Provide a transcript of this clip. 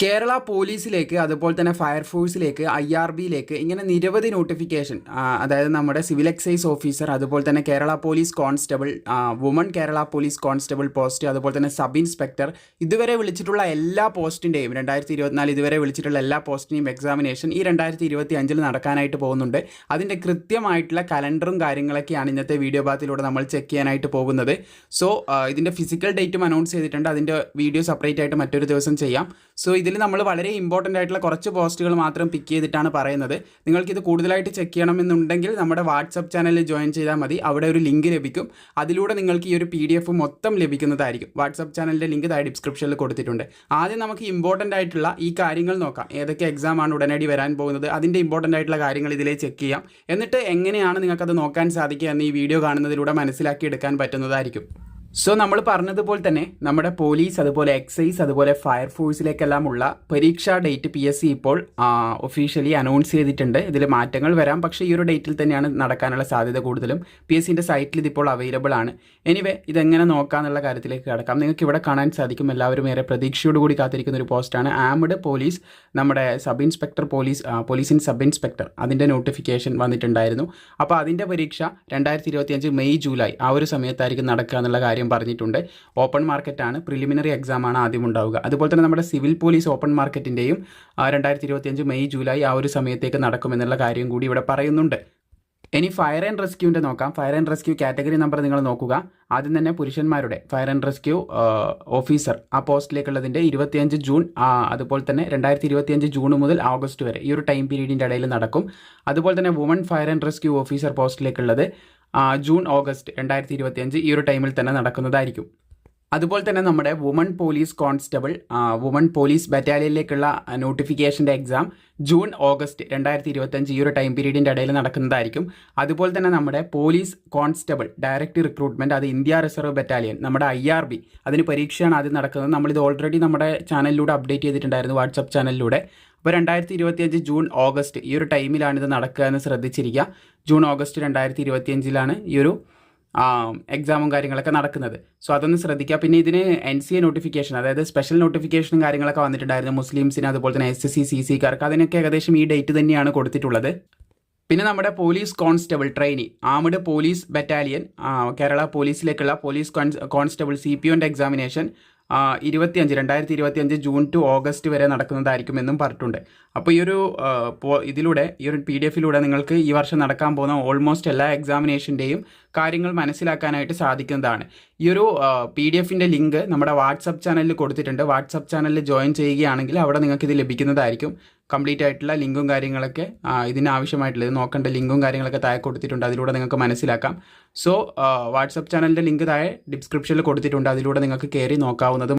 കേരള പോലീസിലേക്ക് അതുപോലെ തന്നെ ഫയർഫോഴ്സിലേക്ക് I R ബിയിലേക്ക് ഇങ്ങനെ നിരവധി നോട്ടിഫിക്കേഷൻ അതായത് നമ്മുടെ സിവിൽ എക്സൈസ് ഓഫീസർ അതുപോലെ തന്നെ Kerala police constable woman Kerala police constable post അതുപോലെ തന്നെ സബ് ഇൻസ്പെക്ടർ ഇതുവരെ വിളിച്ചിട്ടുള്ള എല്ലാ പോസ്റ്റിന്റെയും രണ്ടായിരത്തി ഇരുപത്തിനാല് ഇതുവരെ വിളിച്ചിട്ടുള്ള എല്ലാ പോസ്റ്റിന്റെയും എക്സാമിനേഷൻ ഈ രണ്ടായിരത്തി ഇരുപത്തി അഞ്ചിൽ നടക്കാനായിട്ട് പോകുന്നുണ്ട്. അതിന്റെ കൃത്യമായിട്ടുള്ള കലണ്ടറും കാര്യങ്ങളൊക്കെയാണ് ഇന്നത്തെ വീഡിയോ ഭാഗത്തിലൂടെ നമ്മൾ ചെക്ക് ചെയ്യാനായിട്ട് പോകുന്നത്. സോ ഇതിന്റെ ഫിസിക്കൽ ഡേറ്റും അനൗൺസ് ചെയ്തിട്ടുണ്ട്. അതിന്റെ വീഡിയോ സെപ്പറേറ്റ് ആയിട്ട് മറ്റൊരു ദിവസം ചെയ്യാം. സോ ഇതിൽ നമ്മൾ വളരെ ഇമ്പോർട്ടന്റ് ആയിട്ടുള്ള കുറച്ച് പോസ്റ്റുകൾ മാത്രം പിക്ക് ചെയ്തിട്ടാണ് പറയുന്നത്. നിങ്ങൾക്ക് ഇത് കൂടുതലായിട്ട് ചെക്ക് ചെയ്യണമെന്നുണ്ടെങ്കിൽ നമ്മുടെ വാട്സപ്പ് ചാനലിൽ ജോയിൻ ചെയ്താൽ മതി. അവിടെ ഒരു ലിങ്ക് ലഭിക്കും. അതിലൂടെ നിങ്ങൾക്ക് ഈ ഒരു പി ഡി എഫ് മൊത്തം ലഭിക്കുന്നതായിരിക്കും വാട്സപ്പ് ചാനലിന്റെ ലിങ്ക് താഴെ ഡിസ്ക്രിപ്ഷനിൽ കൊടുത്തിട്ടുണ്ട്. ആദ്യം നമുക്ക് ഇമ്പോർട്ടന്റ് ആയിട്ടുള്ള ഈ കാര്യങ്ങൾ നോക്കാം. ഏതൊക്കെ എക്സാം ആണ് ഉടനടി വരാൻ പോകുന്നത്? അതിന്റെ ഇമ്പോർട്ടന്റ് ആയിട്ടുള്ള കാര്യങ്ങൾ ഇതിലേ ചെക്ക് ചെയ്യാം. എന്നിട്ട് എങ്ങനെയാണ് നിങ്ങൾക്കത് നോക്കാൻ സാധിക്കുക എന്ന് ഈ വീഡിയോ കാണുന്നതിലൂടെ മനസ്സിലാക്കി എടുക്കാൻ പറ്റുന്നതായിരിക്കും. സോ നമ്മൾ പറഞ്ഞതുപോലെ തന്നെ നമ്മുടെ പോലീസ് അതുപോലെ എക്സൈസ് അതുപോലെ ഫയർഫോഴ്സിലേക്കെല്ലാം ഉള്ള പരീക്ഷാ ഡേറ്റ് പി എസ് സി ഇപ്പോൾ ഒഫീഷ്യലി അനൗൺസ് ചെയ്തിട്ടുണ്ട്. ഇതിൽ മാറ്റങ്ങൾ വരാം. പക്ഷേ ഈ ഒരു ഡേറ്റിൽ തന്നെയാണ് നടക്കാനുള്ള സാധ്യത കൂടുതലും. പി എസ് സിന്റെ സൈറ്റിൽ ഇതിപ്പോൾ അവൈലബിൾ ആണ്. എനിവേ ഇതെങ്ങനെ നോക്കാമെന്നുള്ള കാര്യത്തിലേക്ക് കിടക്കാം. നിങ്ങൾക്ക് ഇവിടെ കാണാൻ സാധിക്കും. എല്ലാവരും ഏറെ പ്രതീക്ഷയോട് കൂടി കാത്തിരിക്കുന്ന ഒരു പോസ്റ്റാണ് ആംഡ് പോലീസ് നമ്മുടെ സബ് ഇൻസ്പെക്ടർ പോലീസ് പോലീസിൻ സബ് ഇൻസ്പെക്ടർ അതിന്റെ നോട്ടിഫിക്കേഷൻ വന്നിട്ടുണ്ടായിരുന്നു. അപ്പോൾ അതിന്റെ പരീക്ഷ രണ്ടായിരത്തി മെയ് ജൂലൈ ആ ഒരു സമയത്തായിരിക്കും നടക്കുക എന്നുള്ള കാര്യം പറഞ്ഞിട്ടുണ്ട്. ഓപ്പൺ മാർക്കറ്റാണ്. പ്രിലിമിനറി എക്സാം ആണ് ആദ്യം ഉണ്ടാവുക. അതുപോലെ തന്നെ നമ്മുടെ സിവിൽ പോലീസ് ഓപ്പൺ മാർക്കറ്റിന്റെയും രണ്ടായിരത്തി ഇരുപത്തിയഞ്ച് മെയ് ജൂലൈ ആ ഒരു സമയത്തേക്ക് നടക്കുമെന്നുള്ള കാര്യം കൂടി ഇവിടെ പറയുന്നുണ്ട്. ഇനി ഫയർ ആൻഡ് റെസ്ക്യൂവിന്റെ നോക്കാം. Fire and rescue category number നിങ്ങൾ നോക്കുക. ആദ്യം തന്നെ പുരുഷന്മാരുടെ ഫയർ ആൻഡ് റെസ്ക്യൂ ഓഫീസർ ആ പോസ്റ്റിലേക്കുള്ളതിന്റെ ഇരുപത്തിയഞ്ച് ജൂൺ അതുപോലെ തന്നെ രണ്ടായിരത്തി ഇരുപത്തിയഞ്ച് ജൂൺ മുതൽ ഓഗസ്റ്റ് വരെ ഈ ഒരു ടൈം പീരീഡിന്റെ ഇടയിൽ നടക്കും. അതുപോലെ തന്നെ woman fire and rescue officer പോസ്റ്റിലേക്കുള്ളത്. June August രണ്ടായിരത്തി ഇരുപത്തിയഞ്ച് ഈ ഒരു ടൈമിൽ തന്നെ നടക്കുന്നതായിരിക്കും. അതുപോലെ തന്നെ നമ്മുടെ woman police constable woman police ബറ്റാലിയനിലേക്കുള്ള നോട്ടിഫിക്കേഷന്റെ എക്സാം ജൂൺ ഓഗസ്റ്റ് രണ്ടായിരത്തി ഇരുപത്തഞ്ച് ഈ ഒരു ടൈം പീരീഡിന്റെ ഇടയിൽ നടക്കുന്നതായിരിക്കും. അതുപോലെ തന്നെ നമ്മുടെ പോലീസ് കോൺസ്റ്റബിൾ ഡയറക്റ്റ് റിക്രൂട്ട്മെന്റ് അത് ഇന്ത്യ റിസർവ് ബറ്റാലിയൻ നമ്മുടെ ഐ ആർ ബി അതിന് പരീക്ഷയാണ് ആദ്യം നടക്കുന്നത്. നമ്മളിത് ഓൾറെഡി നമ്മുടെ ചാനലിലൂടെ അപ്ഡേറ്റ് ചെയ്തിട്ടുണ്ടായിരുന്നു വാട്സപ്പ് ചാനലിലൂടെ അപ്പോൾ രണ്ടായിരത്തി ഇരുപത്തിയഞ്ച് ജൂൺ ഓഗസ്റ്റ് ഈ ഒരു ടൈമിലാണ് ഇത് നടക്കുക എന്ന് ശ്രദ്ധിച്ചിരിക്കുക. ജൂൺ ഓഗസ്റ്റ് രണ്ടായിരത്തി ഇരുപത്തിയഞ്ചിലാണ് ഈ ഒരു എക്സാമും കാര്യങ്ങളൊക്കെ നടക്കുന്നത്. സോ അതൊന്ന് ശ്രദ്ധിക്കുക പിന്നെ ഇതിന് എൻ സി എ നോട്ടിഫിക്കേഷൻ അതായത് സ്പെഷ്യൽ നോട്ടിഫിക്കേഷനും കാര്യങ്ങളൊക്കെ വന്നിട്ടുണ്ടായിരുന്നു. മുസ്ലിംസിന് അതുപോലെ തന്നെ എസ് എസ് സി സി സിക്കാർക്ക് അതിനൊക്കെ ഏകദേശം ഈ ഡേറ്റ് തന്നെയാണ് കൊടുത്തിട്ടുള്ളത്. പിന്നെ നമ്മുടെ police constable trainee armed police battalion Kerala പോലീസിലേക്കുള്ള police constable C P ഒന്റെ എക്സാമിനേഷൻ ഇരുപത്തിയഞ്ച് രണ്ടായിരത്തി ഇരുപത്തിയഞ്ച് ജൂൺ ടു ഓഗസ്റ്റ് വരെ നടക്കുന്നതായിരിക്കും എന്നും പറഞ്ഞിട്ടുണ്ട്. അപ്പോൾ ഈ ഒരു ഇതിലൂടെ ഈ ഒരു പി ഡി എഫിലൂടെ നിങ്ങൾക്ക് ഈ വർഷം നടക്കാൻ പോകുന്ന ഓൾമോസ്റ്റ് എല്ലാ എക്സാമിനേഷന്റെയും കാര്യങ്ങൾ മനസ്സിലാക്കാനായിട്ട് സാധിക്കുന്നതാണ്. ഈ ഒരു പി ഡി എഫിന്റെ ലിങ്ക് നമ്മുടെ വാട്സപ്പ് ചാനലിൽ കൊടുത്തിട്ടുണ്ട്. വാട്സപ്പ് ചാനലിൽ ജോയിൻ ചെയ്യുകയാണെങ്കിൽ അവിടെ നിങ്ങൾക്ക് ഇത് ലഭിക്കുന്നതായിരിക്കും. കംപ്ലീറ്റ് ആയിട്ടുള്ള ലിങ്കും കാര്യങ്ങളൊക്കെ ഇതിനാവശ്യമായിട്ടുള്ളത് നോക്കേണ്ട ലിങ്കും കാര്യങ്ങളൊക്കെ താഴെ കൊടുത്തിട്ടുണ്ട്. അതിലൂടെ നിങ്ങൾക്ക് മനസ്സിലാക്കാം. സോ വാട്സപ്പ് ചാനലിന്റെ ലിങ്ക് താഴെ ഡിസ്ക്രിപ്ഷനിൽ കൊടുത്തിട്ടുണ്ട്. അതിലൂടെ നിങ്ങൾക്ക് കയറി നോക്കാവുന്നതും